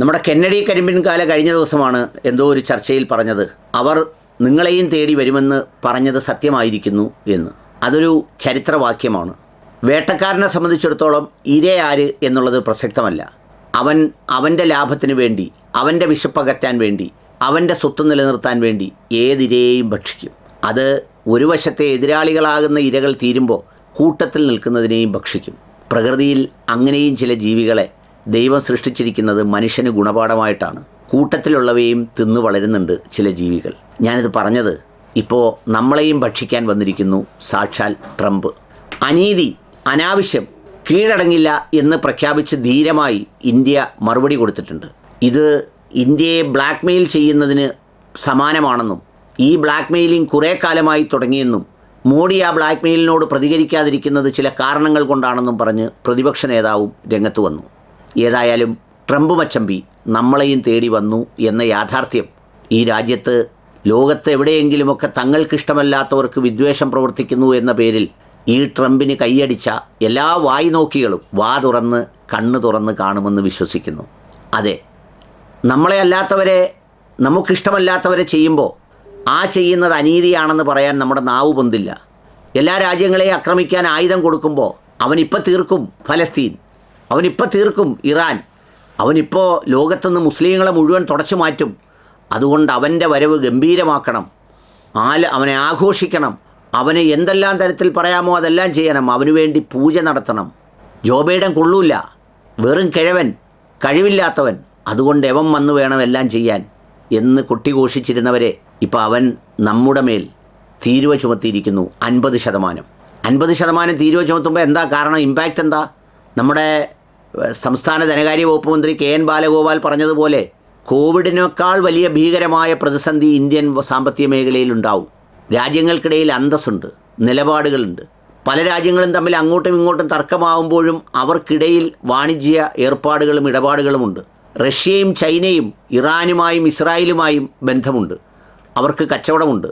നമ്മുടെ കെന്നഡി കരിമ്പിൻകാല കഴിഞ്ഞ ദിവസമാണ് എന്തോ ഒരു ചർച്ചയിൽ പറഞ്ഞത്. അവർ നിങ്ങളെയും തേടി വരുമെന്ന് പറഞ്ഞത് സത്യമായിരിക്കുന്നു എന്ന്. അതൊരു ചരിത്രവാക്യമാണ്. വേട്ടക്കാരനെ സംബന്ധിച്ചിടത്തോളം ഇരയാര് എന്നുള്ളത് പ്രസക്തമല്ല. അവൻ അവന്റെ ലാഭത്തിന് വേണ്ടി അവന്റെ വിശപ്പകറ്റാൻ വേണ്ടി അവന്റെ സ്വത്ത് നിലനിർത്താൻ വേണ്ടി ഏതിരയെയും ഭക്ഷിക്കും. അത് ഒരു വശത്തെ എതിരാളികളാകുന്ന ഇരകൾ തീരുമ്പോൾ കൂട്ടത്തിൽ നിൽക്കുന്നതിനെയും ഭക്ഷിക്കും. പ്രകൃതിയിൽ അങ്ങനെയും ചില ജീവികളെ ദൈവം സൃഷ്ടിച്ചിരിക്കുന്നത് മനുഷ്യന് ഗുണപാഠമായിട്ടാണ്. കൂട്ടത്തിലുള്ളവയും തിന്നു വളരുന്നുണ്ട് ചില ജീവികൾ. ഞാനിത് പറഞ്ഞത് ഇപ്പോൾ നമ്മളെയും ഭക്ഷിക്കാൻ വന്നിരിക്കുന്നു സാക്ഷാൽ ട്രംപ്. അനീതി അനാവശ്യം കീഴടങ്ങില്ല എന്ന് പ്രഖ്യാപിച്ച് ധീരമായി ഇന്ത്യ മറുപടി കൊടുത്തിട്ടുണ്ട്. ഇത് ഇന്ത്യയെ ബ്ലാക്ക്മെയിൽ ചെയ്യുന്നതിന് സമാനമാണെന്നും ഈ ബ്ലാക്ക്മെയിലിംഗ് കുറേ കാലമായി തുടങ്ങിയെന്നും മോഡി ആ ബ്ലാക്ക്മെയിലിനോട് പ്രതികരിക്കാതിരിക്കുന്നത് ചില കാരണങ്ങൾ കൊണ്ടാണെന്നും പറഞ്ഞ് പ്രതിപക്ഷ നേതാവും രംഗത്ത് വന്നു. ഏതായാലും ട്രംപ് മച്ചമ്പി നമ്മളെയും തേടി വന്നു എന്ന യാഥാർത്ഥ്യം. ഈ രാജ്യത്ത് ലോകത്ത് എവിടെയെങ്കിലുമൊക്കെ തങ്ങൾക്കിഷ്ടമല്ലാത്തവർക്ക് വിദ്വേഷം പ്രവർത്തിക്കുന്നു എന്ന പേരിൽ ഈ ട്രംപിന് കൈയടിച്ച എല്ലാ വായി നോക്കികളും വാ തുറന്ന് കണ്ണു തുറന്ന് കാണുമെന്ന് വിശ്വസിക്കുന്നു. അതെ നമ്മളെ അല്ലാത്തവരെ നമുക്കിഷ്ടമല്ലാത്തവരെ ചെയ്യുമ്പോൾ ആ ചെയ്യുന്നത് അനീതിയാണെന്ന് പറയാൻ നമ്മുടെ നാവ് പൊന്തില്ല. എല്ലാ രാജ്യങ്ങളെയും ആക്രമിക്കാൻ ആയുധം കൊടുക്കുമ്പോൾ അവനിപ്പോൾ തീർക്കും ഫലസ്തീൻ. അവനിപ്പോൾ തീർക്കും ഇറാൻ. അവനിപ്പോൾ ലോകത്തുനിന്ന് മുസ്ലിങ്ങളെ മുഴുവൻ തുടച്ചു മാറ്റും. അതുകൊണ്ട് അവന്റെ വരവ് ഗംഭീരമാക്കണം. ആൽ അവനെ ആഘോഷിക്കണം. അവനെ എന്തെല്ലാം തരത്തിൽ പറയാമോ അതെല്ലാം ചെയ്യണം. അവനു വേണ്ടി പൂജ നടത്തണം. ജോ ബൈഡൻ കൊള്ളൂല. വെറും കിഴവൻ കഴിവില്ലാത്തവൻ. അതുകൊണ്ട് എവൻ വന്നു വേണം എല്ലാം ചെയ്യാൻ എന്ന് കൊട്ടിഘോഷിച്ചിരുന്നവരെ ഇപ്പോൾ അവൻ നമ്മുടെ മേൽ തീരുവ ചുമത്തിയിരിക്കുന്നു. അൻപത് ശതമാനം. അൻപത് ശതമാനം തീരുവ ചുമത്തുമ്പോൾ എന്താ കാരണം? ഇമ്പാക്റ്റ് എന്താ? നമ്മുടെ സംസ്ഥാന ധനകാര്യ വകുപ്പ് മന്ത്രി കെ എൻ ബാലഗോപാൽ പറഞ്ഞതുപോലെ കോവിഡിനേക്കാൾ വലിയ ഭീകരമായ പ്രതിസന്ധി ഇന്ത്യൻ സാമ്പത്തിക മേഖലയിൽ ഉണ്ടാവും. രാജ്യങ്ങൾക്കിടയിൽ അന്തസ്സുണ്ട് നിലപാടുകളുണ്ട്. പല രാജ്യങ്ങളും തമ്മിൽ അങ്ങോട്ടും ഇങ്ങോട്ടും തർക്കമാവുമ്പോഴും അവർക്കിടയിൽ വാണിജ്യ ഏർപ്പാടുകളും ഇടപാടുകളുമുണ്ട്. റഷ്യയും ചൈനയും ഇറാനുമായും ഇസ്രായേലുമായും ബന്ധമുണ്ട്. അവർക്ക് കച്ചവടമുണ്ട്.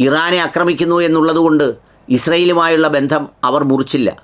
ഇറാനെ ആക്രമിക്കുന്നു എന്നുള്ളതുകൊണ്ട് ഇസ്രയേലുമായുള്ള ബന്ധം അവർ മുറിച്ചില്ല.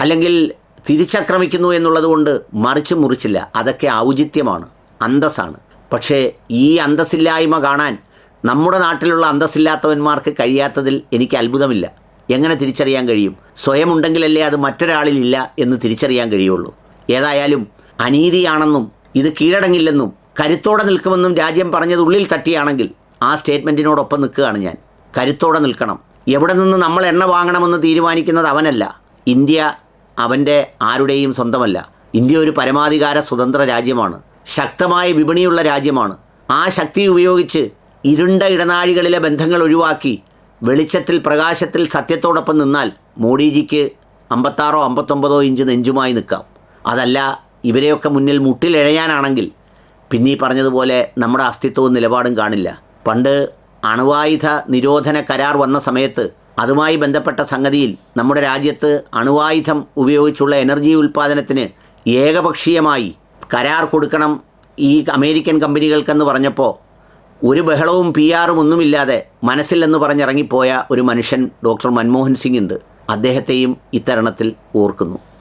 അല്ലെങ്കിൽ തിരിച്ചാക്രമിക്കുന്നു എന്നുള്ളതുകൊണ്ട് മറിച്ച് മുറിച്ചില്ല. അതൊക്കെ ഔചിത്യമാണ് അന്തസ്സാണ്. പക്ഷേ ഈ അന്തസ്സില്ലായ്മ കാണാൻ നമ്മുടെ നാട്ടിലുള്ള അന്തസ്സില്ലാത്തവന്മാർക്ക് കഴിയാത്തതിൽ എനിക്ക് അത്ഭുതമില്ല. എങ്ങനെ തിരിച്ചറിയാൻ കഴിയും? സ്വയം ഉണ്ടെങ്കിലല്ലേ അത് മറ്റൊരാളിലില്ല എന്ന് തിരിച്ചറിയാൻ കഴിയുള്ളൂ. ഏതായാലും അനീതിയാണെന്നും ഇത് കീഴടങ്ങില്ലെന്നും കരുത്തോടെ നിൽക്കുമെന്നും രാജ്യം പറഞ്ഞത് ഉള്ളിൽ തട്ടിയാണെങ്കിൽ ആ സ്റ്റേറ്റ്മെന്റിനോടൊപ്പം നിൽക്കുകയാണ് ഞാൻ. കരുത്തോടെ നിൽക്കണം. എവിടെ നിന്ന് നമ്മൾ എണ്ണ വാങ്ങണമെന്ന് തീരുമാനിക്കുന്നത് അവനല്ല. ഇന്ത്യ അവന്റെ ആരുടെയും സ്വന്തമല്ല. ഇന്ത്യ ഒരു പരമാധികാര സ്വതന്ത്ര രാജ്യമാണ്. ശക്തമായ വിപണിയുള്ള രാജ്യമാണ്. ആ ശക്തി ഉപയോഗിച്ച് ഇരുണ്ട ഇടനാഴികളിലെ ബന്ധങ്ങൾ ഒഴിവാക്കി വെളിച്ചത്തിൽ പ്രകാശത്തിൽ സത്യത്തോടൊപ്പം നിന്നാൽ മോഡിജിക്ക് അമ്പത്താറോ അമ്പത്തൊമ്പതോ ഇഞ്ച് നെഞ്ചുമായി നിൽക്കാം. അതല്ല ഇവരെയൊക്കെ മുന്നിൽ മുട്ടിലിഴയാനാണെങ്കിൽ പിന്നെ ഈ പറഞ്ഞതുപോലെ നമ്മുടെ അസ്തിത്വവും നിലപാടും കാണില്ല. പണ്ട് അണുവായുധ നിരോധന കരാർ വന്ന സമയത്ത് അതുമായി ബന്ധപ്പെട്ട സംഗതിയിൽ നമ്മുടെ രാജ്യത്ത് അണുവായുധം ഉപയോഗിച്ചുള്ള എനർജി ഉൽപ്പാദനത്തിന് ഏകപക്ഷീയമായി കരാർ കൊടുക്കണം ഈ അമേരിക്കൻ കമ്പനികൾക്കെന്ന് പറഞ്ഞപ്പോൾ ഒരു ബഹളവും പി ആറും ഒന്നുമില്ലാതെ മനസ്സില്ലെന്ന് പറഞ്ഞിറങ്ങിപ്പോയ ഒരു മനുഷ്യൻ ഡോക്ടർ മൻമോഹൻ സിംഗ് ഉണ്ട്. അദ്ദേഹത്തെയും ഇത്തരണത്തിൽ ഓർക്കുന്നു.